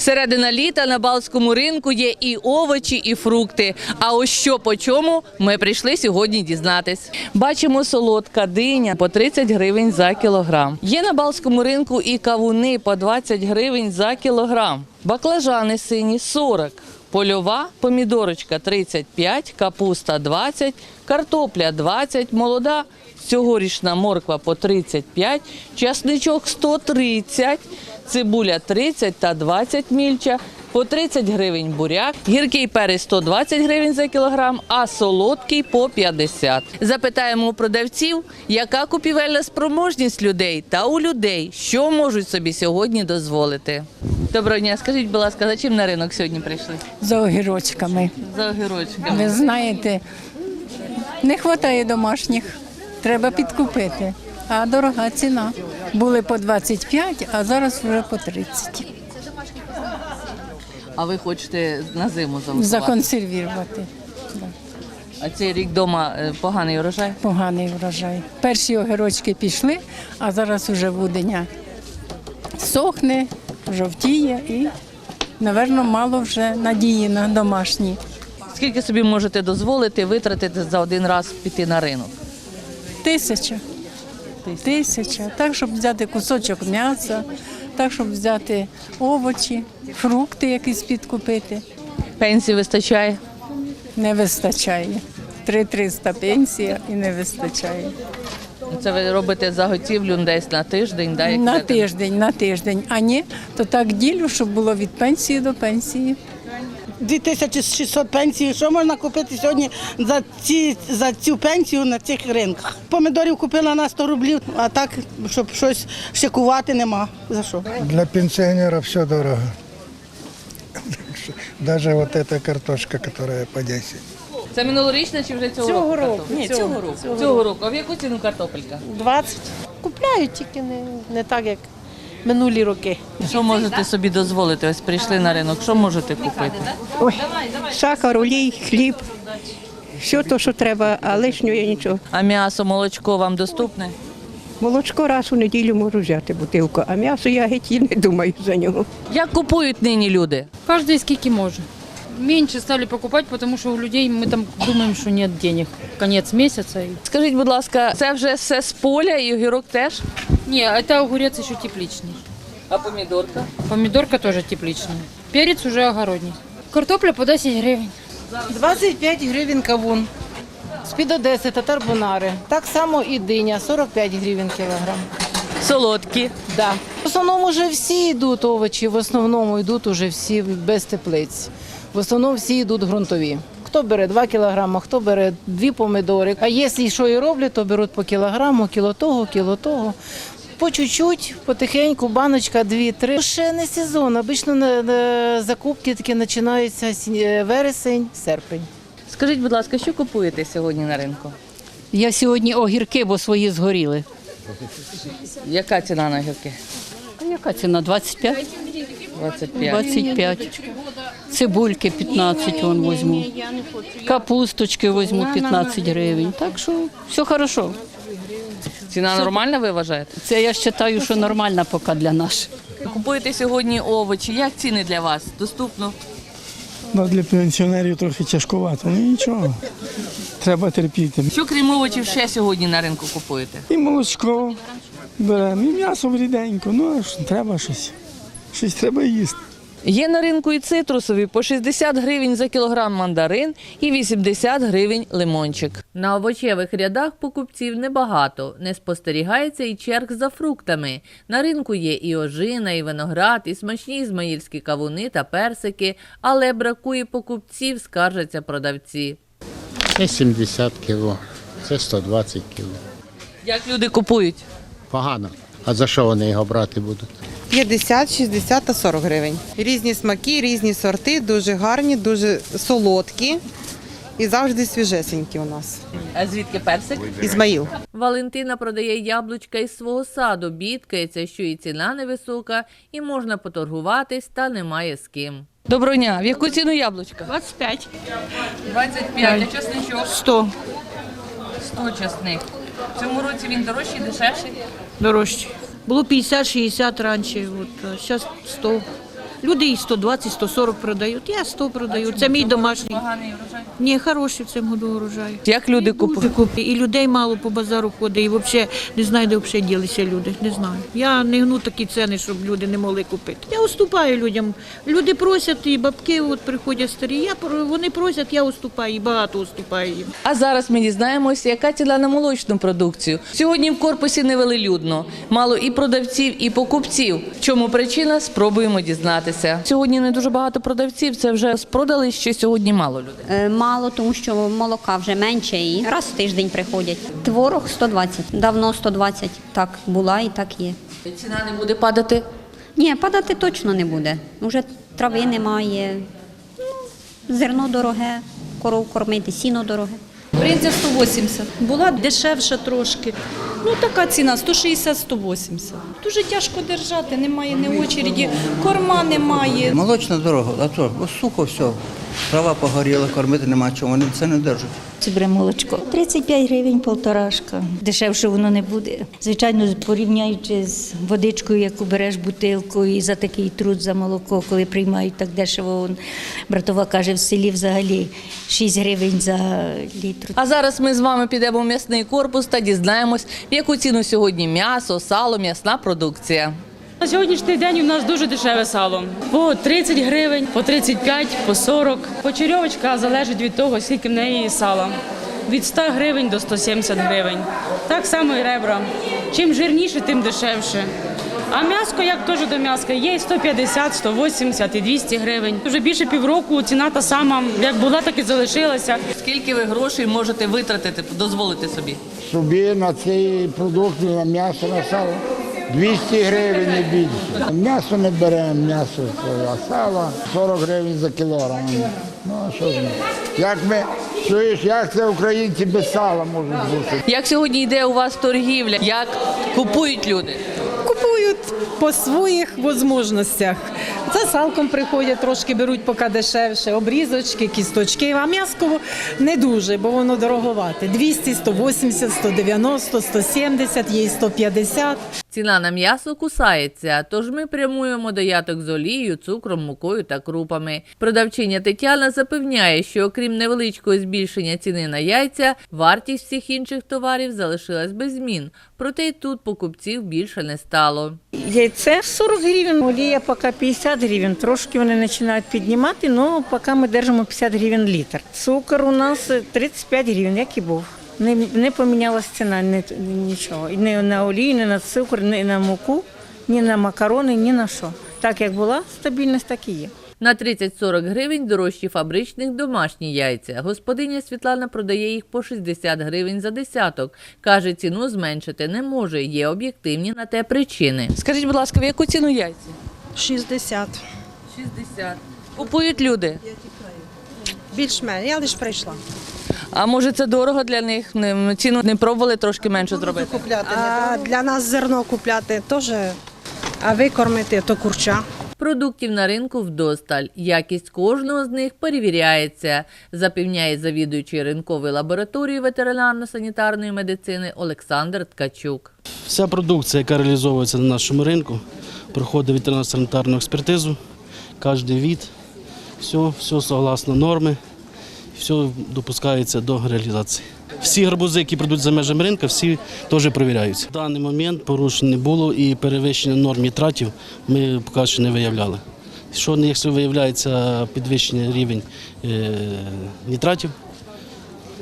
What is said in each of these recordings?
Середина літа на Балтському ринку є і овочі, і фрукти. А ось що по чому ми прийшли сьогодні дізнатись. Бачимо солодка диня по 30 гривень за кілограм. Є на Балтському ринку і кавуни по 20 гривень за кілограм. Баклажани сині 40. Польова помідорочка 35, капуста 20, картопля 20, молода цьогорічна морква по 35, часничок 130, цибуля 30 та 20 мільча, по 30 гривень буряк, гіркий перець 120 гривень за кілограм, а солодкий по 50. Запитаємо у продавців, яка купівельна спроможність людей та у людей, що можуть собі сьогодні дозволити. Доброго дня, скажіть, будь ласка, за чим на ринок сьогодні прийшли? за огірочками. За огірочками. Ви знаєте, не вистачає домашніх, треба підкупити. А дорога ціна. Були по 25, а зараз вже по 30. А ви хочете на зиму залишити? Законсервувати. А цей рік вдома поганий урожай? Поганий врожай. Перші огірочки пішли, а зараз уже вуденя сохне, жовтіє і, напевно, мало вже надії на домашні. Скільки собі можете дозволити витратити за один раз піти на ринок? Тисяча. Тисяча. Так, щоб взяти кусочок м'яса, так, щоб взяти овочі, фрукти якісь підкупити. Пенсії вистачає? Не вистачає. 3-300 пенсія і не вистачає. Це ви робите заготівлю десь на тиждень, да? як На це? тиждень, на тиждень. А ні, то так ділю, щоб було від пенсії до пенсії. 2600 пенсії. Що можна купити сьогодні за, ці, за цю пенсію на цих ринках? Помідорів купила на 100 рублів, а так, щоб щось шикувати, нема. За що? Для пенсионеров все дорого. Даже вот эта картошка, которая по 10. Це минулорічна чи вже цього, Цього року? року. Ні, цього. цього року. Цього року. А в яку ціну картопелька? 20. Купляють тільки не, не так, як минулі роки. Що можете собі дозволити? Ось прийшли на ринок. Що можете купити? Ой, сахар, олій, хліб. Все то, що треба, а лишнього я нічого. А м'ясо, молочко вам доступне? Молочко раз у неділю можу взяти бутилку, а м'ясо я геть і не думаю за нього. Як купують нині люди? Каждый скільки може. Меньше стали покупать, потому что у людей мы там думаем, что нет денег. Конец месяца. и- Скажіть, будь ласка, це вже все з поля і огірок теж? Не, это огурец еще тепличный. А помідорка? Помидорка тоже тепличная. Перец уже огородний. Картопля по 10 гривен. 25 гривень кавун. З-під Одеси, татар Бонари. Так само і диня, 45 гривень кілограм. Солодкі. Да. В основному вже всі йдуть овочі, в основному йдуть уже всі без теплиць. В основному всі йдуть ґрунтові. Хто бере 2 кілограми, хто бере 2 помидори. А якщо що і роблять, то беруть по кілограму, кіло того, кіло того. По чуть-чуть, потихеньку, баночка, дві-три. Ще не сезон. Обично на- на закупки такі починаються сі- е, вересень, серпень. Скажіть, будь ласка, що купуєте сьогодні на ринку? Я сьогодні огірки, бо свої згоріли. Яка ціна на огірки? А Яка ціна? 25? 25. 25. Цибульки 15 вон возьму. Капусточки возьму 15 гривень. Так що все хорошо. Ціна нормальна, ви вважаєте? Це я вважаю, що нормальна поки для нас. Купуєте сьогодні овочі. Як ціни для вас? Доступно? Ну, для пенсіонерів трохи тяжкувато. Ну нічого. Треба терпіти. Що крім овочів ще сьогодні на ринку купуєте? І молочко беремо, і м'ясо ріденько. Ну, а треба щось. Щось треба їсти. Є на ринку і цитрусові по 60 гривень за кілограм мандарин і 80 гривень лимончик. На овочевих рядах покупців небагато. Не спостерігається і черг за фруктами. На ринку є і ожина, і виноград, і смачні ізмаїльські кавуни та персики, але бракує покупців, скаржаться продавці. Це 70 кіло, це 120 кіло. Як люди купують? Погано. А за що вони його брати будуть? 50, 60 та 40 гривень. Різні смаки, різні сорти, дуже гарні, дуже солодкі і завжди свіжесенькі у нас. А звідки персик? Ізмаїл. Валентина продає яблучка із свого саду. Бідкається, що і ціна невисока, і можна поторгуватись, та немає з ким. Доброго дня. В яку ціну яблучка? 25. 25, а часничок? 100 100 часник. В цьому році він дорожчий, дешевший. дорожче. Було 50-60 раніше, от, зараз 100. Люди і 120, 140 продають. Я 100 продаю. Це мій домашній. Поганий врожай. Ні, хороший в цьому году урожай. Як люди купують? І людей мало по базару ходить, і взагалі не знаю, де взагалі ділися люди. Не знаю. Я не гну такі ціни, щоб люди не могли купити. Я уступаю людям. Люди просять, і бабки от приходять старі. Я про- вони просять, я уступаю, і багато уступаю їм. А зараз ми дізнаємося, яка ціна на молочну продукцію. Сьогодні в корпусі невелелюдно. Мало і продавців, і покупців. В чому причина? Спробуємо дізнатися. Сьогодні не дуже багато продавців. Це вже спродали, що сьогодні мало людей. Е, Мало, тому що молока вже менше і раз в тиждень приходять. Творог 120, давно 120. Так була і так є. Ціна не буде падати. Ні, падати точно не буде. Уже трави немає, ну, зерно дороге, коров кормити, сіно дороге. Бринзя 180. Була дешевша трошки. Ну така ціна 160-180. Дуже тяжко держати, немає ні очереді, корма немає. Молочна дорога, а то сухо все. Трава погоріла, кормити нема чого, вони це не держать. Це бере молочко. 35 гривень полторашка. Дешевше воно не буде. Звичайно, порівняючи з водичкою, яку береш бутилку, і за такий труд за молоко, коли приймають так дешево. он, Братова каже, в селі взагалі 6 гривень за літр. А зараз ми з вами підемо в м'ясний корпус та дізнаємось, в яку ціну сьогодні м'ясо, сало, м'ясна продукція. На сьогоднішній день у нас дуже дешеве сало. По 30 гривень, по 35, по 40. Почерьовочка залежить від того, скільки в неї сала. Від 100 гривень до 170 гривень. Так само і ребра. Чим жирніше, тим дешевше. А м'яско, як теж до м'яска, є і 150, 180 і 200 гривень. Вже більше півроку ціна та сама, як була, так і залишилася. Скільки ви грошей можете витратити, дозволити собі? Собі на цей продукт, на м'ясо, на сало 200 гривень не більше. М'ясо не беремо, м'ясо, це, а сало 40 гривень за кілограм. Ну, а що ж ми? Як ми, чуєш, як це українці без сала можуть бути? Як сьогодні йде у вас торгівля? Як купують люди? Купують по своїх можливостях. За салком приходять, трошки беруть поки дешевше, обрізочки, кісточки, а м'яско не дуже, бо воно дороговате. 200, 180, 190, 170, є 150. Ціна на м'ясо кусається, тож ми прямуємо до яток з олією, цукром, мукою та крупами. Продавчиня Тетяна запевняє, що окрім невеличкого збільшення ціни на яйця, вартість всіх інших товарів залишилась без змін. Проте й тут покупців більше не стало. Яйце 40 гривень, олія поки 50 гривень. Трошки вони починають піднімати, але поки ми держимо 50 гривень літр. Цукор у нас 35 гривень, як і був. Не, не помінялась ціна ні, нічого. І ні на олію, ні на цукор, ні на муку, ні на макарони, ні на що. Так як була стабільність, так і є. На 30-40 гривень дорожчі фабричних домашні яйця. Господиня Світлана продає їх по 60 гривень за десяток. Каже, ціну зменшити не може. Є об'єктивні на те причини. Скажіть, будь ласка, в яку ціну яйця? 60. 60. Купують люди. Більш-менш, я лише прийшла. А може це дорого для них? Не- Ціну не пробували трошки менше зробити? Купляти. А для нас зерно купляти теж, а викормити то курча. Продуктів на ринку вдосталь. Якість кожного з них перевіряється, запевняє завідуючий ринкової лабораторії ветеринарно-санітарної медицини Олександр Ткачук. Вся продукція, яка реалізовується на нашому ринку, проходить ветеринарно-санітарну експертизу, кожен від, все, все согласно норми, все допускається до реалізації. Всі гарбузи, які прийдуть за межами ринку, всі теж перевіряються. В даний момент порушень не було і перевищення норм нітратів ми поки що не виявляли. Що якщо виявляється підвищення рівень е, нітратів,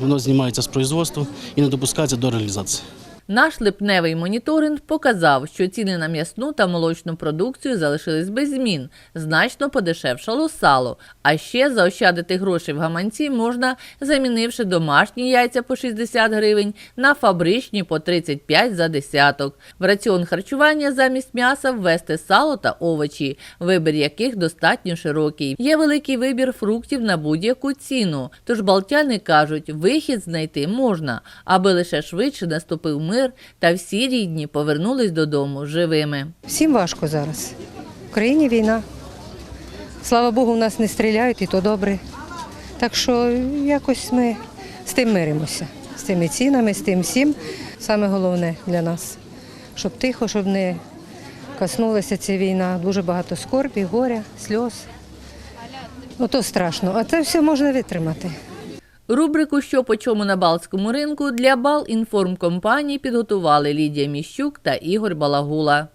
воно знімається з производства і не допускається до реалізації. Наш липневий моніторинг показав, що ціни на м'ясну та молочну продукцію залишились без змін. Значно подешевшало сало. А ще заощадити гроші в гаманці можна, замінивши домашні яйця по 60 гривень на фабричні по 35 за десяток. В раціон харчування замість м'яса ввести сало та овочі, вибір яких достатньо широкий. Є великий вибір фруктів на будь-яку ціну. Тож балтяни кажуть, вихід знайти можна, аби лише швидше наступив мир та всі рідні повернулись додому живими. Всім важко зараз. В країні війна. Слава Богу, в нас не стріляють, і то добре. Так що якось ми з тим миримося, з тими цінами, з тим всім. Саме головне для нас, щоб тихо, щоб не коснулася ця війна. Дуже багато скорбі, горя, сльоз. Ото страшно. А це все можна витримати. Рубрику Що по чому на Балтському ринку для Бал інформкомпанії підготували Лідія Міщук та Ігор Балагула.